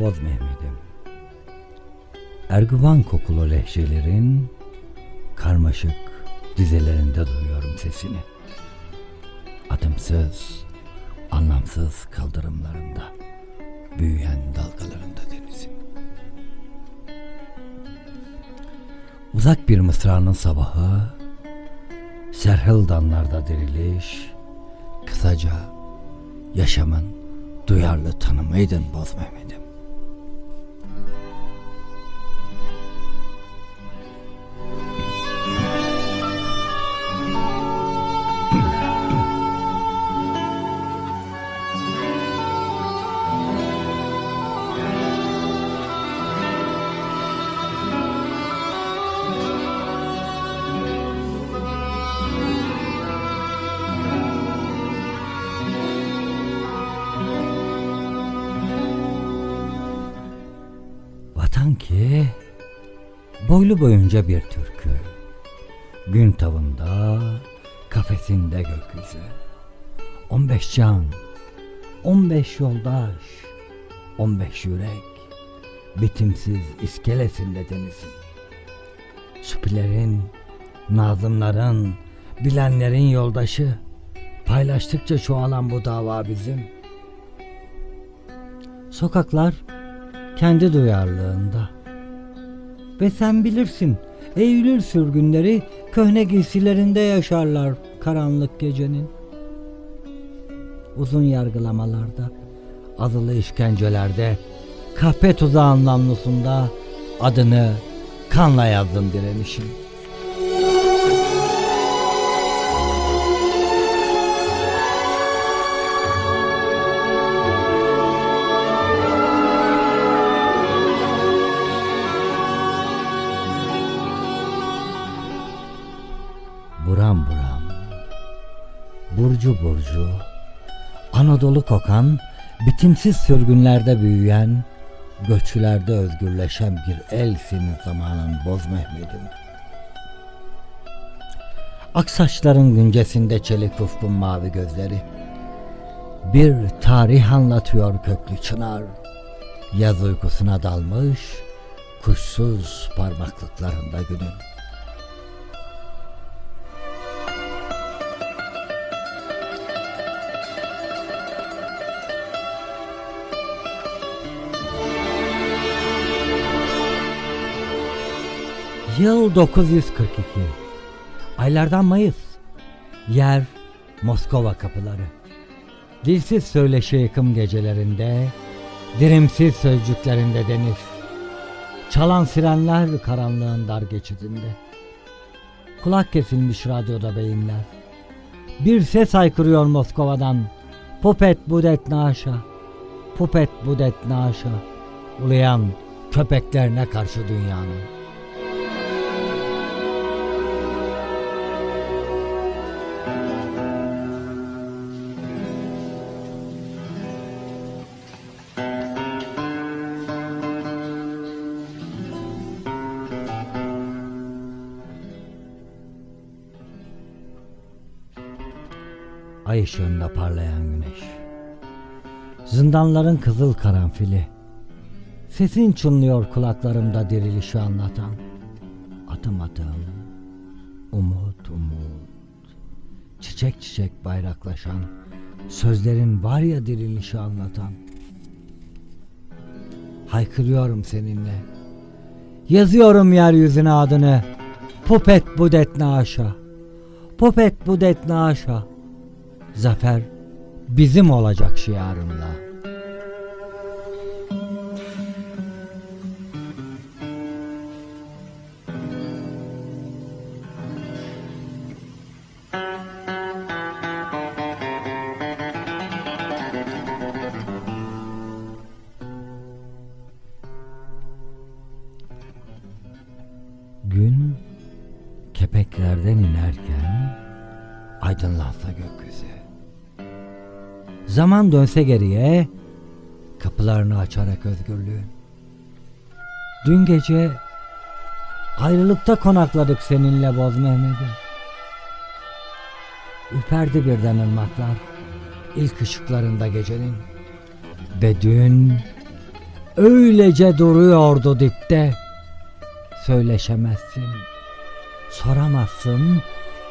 Boz Mehmet'im. Erguvan kokulu lehçelerin karmaşık dizelerinde duyuyorum sesini. Adımsız, anlamsız kaldırımlarında, büyüyen dalgalarında denizin. Uzak bir mısranın sabahı, serhıl danlarda diriliş, kısaca yaşamın duyarlı tanımıydın Boz Mehmet'im. Ki boylu boyunca bir türkü. Gün tavında, kafesinde gökyüzü. 15 can, 15 yoldaş, 15 yürek, bitimsiz iskelesinde denizin. Süpilerin, nazımların, bilenlerin yoldaşı, paylaştıkça çoğalan bu dava bizim. Sokaklar kendi duyarlılığında. Ve sen bilirsin Eylül sürgünleri köhne giysilerinde yaşarlar karanlık gecenin. Uzun yargılamalarda, azılı işkencelerde, kahpe tuzağı namlusunda adını kanla yazdım direnişin. Buram buram, burcu burcu, Anadolu kokan, bitimsiz sürgünlerde büyüyen, göçlerde özgürleşen bir elsin zamanın boz Mehmet'im. Aksaçların güncesinde çelik ufkun mavi gözleri, bir tarih anlatıyor köklü çınar, yaz uykusuna dalmış, kuşsuz parmaklıklarında günün. Yıl 942. Aylardan Mayıs. Yer Moskova kapıları. Dilsiz söyleşi yıkım gecelerinde, dirimsiz sözcüklerinde deniz. Çalan sirenler karanlığın dar geçidinde. Kulak kesilmiş radyoda beyinler. Bir ses haykırıyor Moskova'dan. Pupet budet naşa. Pupet budet naşa. Uluyan köpeklerine karşı dünyanın. Ay ışığında parlayan güneş. Zindanların kızıl karanfili. Sesin çınlıyor kulaklarımda dirilişi anlatan. Adım adım, umut umut. Çiçek çiçek bayraklaşan, sözlerin var ya dirilişi anlatan. Haykırıyorum seninle. Yazıyorum yeryüzüne adını. Pupet budet naşa. Pupet budet naşa. Zafer bizim olacak şiarımla. Gün kepeklerden inerken aydınlansa gökyüzü. Zaman dönse geriye kapılarını açarak özgürlüğün. Dün gece ayrılıkta konakladık seninle Boz Mehmet'im. Ürperdi birden ırmaklar ilk ışıklarında gecenin. Ve dün öylece duruyordu dipte. Söyleşemezsin, soramazsın,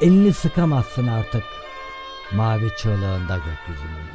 elini sıkamazsın artık mavi çığlığında gökyüzünün.